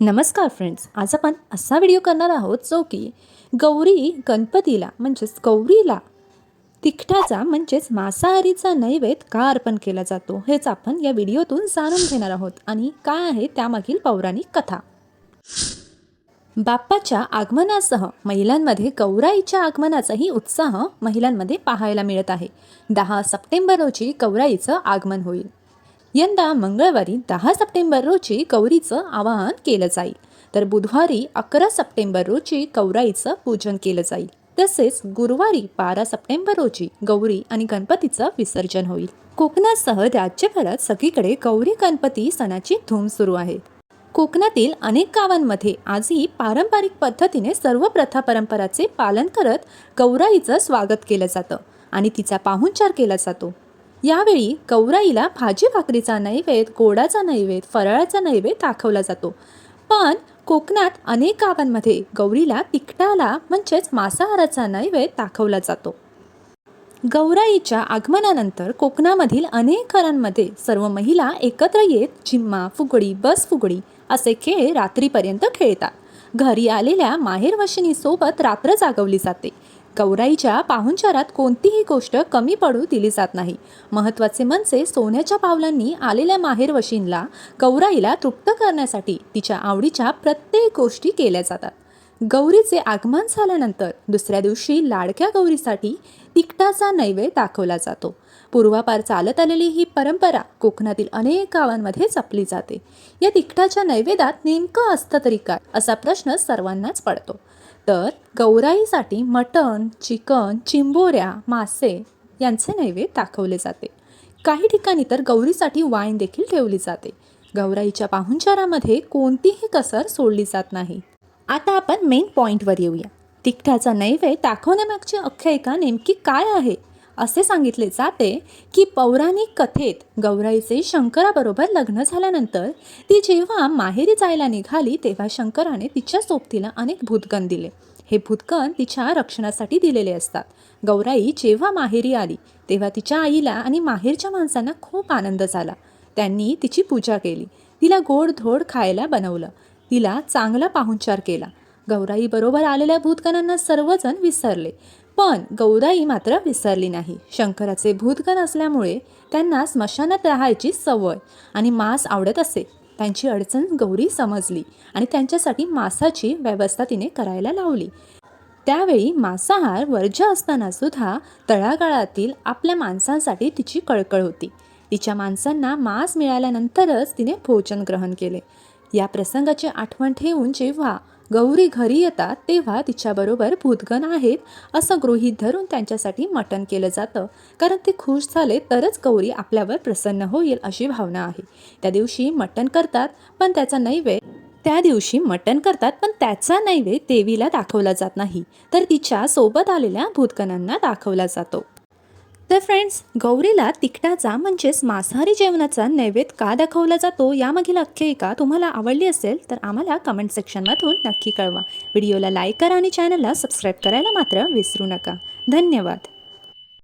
नमस्कार फ्रेंड्स आज आपण असा व्हिडिओ करणार आहोत जो की गौरी गणपतीला म्हणजेच गौरीला तिखटाचा म्हणजेच मांसाहारीचा नैवेद्य का अर्पण केला जातो हेच आपण या व्हिडिओतून जाणून घेणार आहोत. आणि काय आहे त्यामागील पौराणिक कथा? बाप्पाच्या आगमनासह महिलांमध्ये गौराईच्या आगमनाचाही उत्साह महिलांमध्ये पाहायला मिळत आहे. दहा सप्टेंबर रोजी गौराईचं आगमन होईल. यंदा मंगळवारी दहा सप्टेंबर रोजी गौरीचं आवाहन केलं जाईल. तर बुधवारी अकरा सप्टेंबर रोजी गौराईचं पूजन केलं जाईल. तसेच गुरुवारी बारा सप्टेंबर रोजी गौरी आणि गणपतीचं विसर्जन होईल. कोकणासह राज्यभरात सगळीकडे गौरी गणपती सणाची धूम सुरू आहे. कोकणातील अनेक गावांमध्ये आजही पारंपरिक पद्धतीने सर्व प्रथा परंपराचे पालन करत गौराईचं स्वागत केलं जातं आणि तिचा पाहुणचार केला जातो. यावेळी गौराईला भाजी भाकरीचा नैवेद्य गोडाचा नैवेद्य फराळाचा नैवेद्य दाखवला जातो. पण कोकणात अनेक गावांमध्ये गौरीला तिखटाला म्हणजेच मांसाहाराचा नैवेद्य दाखवला जातो. गौराईच्या आगमनानंतर कोकणामधील अनेक घरांमध्ये सर्व महिला एकत्र येत जिम्मा फुगडी बस फुगडी असे खेळ रात्रीपर्यंत खेळतात. घरी आलेल्या माहेरवशिनीसोबत रात्र जागवली जाते. गौराईच्या पाहुणचारात कोणतीही गोष्ट कमी पडू दिली जात नाही. महत्त्वाचे म्हणजे सोन्याच्या पावलांनी आलेल्या माहेरवशींला गौराईला तृप्त करण्यासाठी तिच्या आवडीच्या प्रत्येक गोष्टी केल्या जातात. गौरीचे आगमन झाल्यानंतर दुसऱ्या दिवशी लाडक्या गौरीसाठी तिखटाचा नैवेद्य दाखवला जातो. पूर्वापार चालत आलेली ही परंपरा कोकणातील अनेक गावांमध्ये जपली जाते. या तिखटाच्या नैवेद्यात नेमकं असतं तरी काय असा प्रश्न सर्वांनाच पडतो. तर गौराईसाठी मटण चिकन चिंबोऱ्या मासे यांचे नैवेद्य दाखवले जाते. काही ठिकाणी तर गौरीसाठी वाईन देखील ठेवली जाते. गौराईच्या पाहुणचारामध्ये कोणतीही कसर सोडली जात नाही. आता आपण मेन पॉईंटवर येऊया. तिखटाचा नैवेद्य दाखवण्यामागची आख्यायिका नेमकी काय आहे? असे सांगितले जाते की पौराणिक कथेत गौराईचे शंकराबरोबर लग्न झाल्यानंतर ती जेव्हा माहेरी जायला निघाली तेव्हा शंकराने तिच्या सोबतीला अनेक भूतगण दिले. हे भूतगण तिच्या रक्षणासाठी दिलेले असतात. गौराई जेव्हा माहेरी आली तेव्हा तिच्या आईला आणि माहेरच्या माणसांना खूप आनंद झाला. त्यांनी तिची पूजा केली. तिला गोड धोड खायला बनवलं. तिला चांगला पाहुणचार केला. गौराई बरोबर आलेल्या भूतगणांना सर्वजण विसरले. पण गौराई मात्र विसरली नाही. शंकराचे भूतगण असल्यामुळे त्यांना स्मशानात राहायची सवय आणि मांस आवडत असे. त्यांची अडचण गौरी समजली आणि त्यांच्यासाठी मांसाची व्यवस्था तिने करायला लावली. त्यावेळी मांसाहार वर्ज्य असताना सुद्धा तळागाळातील आपल्या माणसांसाठी तिची कळकळ होती. तिच्या माणसांना मांस मिळाल्यानंतरच तिने भोजन ग्रहण केले. या प्रसंगाची आठवण ठेवून जेव्हा गौरी घरी येतात तेव्हा तिच्याबरोबर भूतगण आहेत असं गृहीत धरून त्यांच्यासाठी मटण केलं जातं. कारण ते खुश झाले तरच गौरी आपल्यावर प्रसन्न होईल अशी भावना आहे. त्या दिवशी मटण करतात पण त्याचा नैवेद्य त्या दिवशी मटण करतात पण त्याचा नैवेद्य देवीला दाखवला जात नाही. तर तिच्या सोबत आलेल्या भूतगणांना दाखवला जातो. तर फ्रेंड्स गौरीला तिखटाचा म्हणजेच मांसाहारी जेवणाचा नैवेद्य का दाखवला जातो यामागील आख्यायिका तुम्हाला आवडली असेल तर आम्हाला कमेंट सेक्शनमधून नक्की कळवा. व्हिडिओला लाईक करा आणि चॅनलला सबस्क्राईब करायला मात्र विसरू नका. धन्यवाद.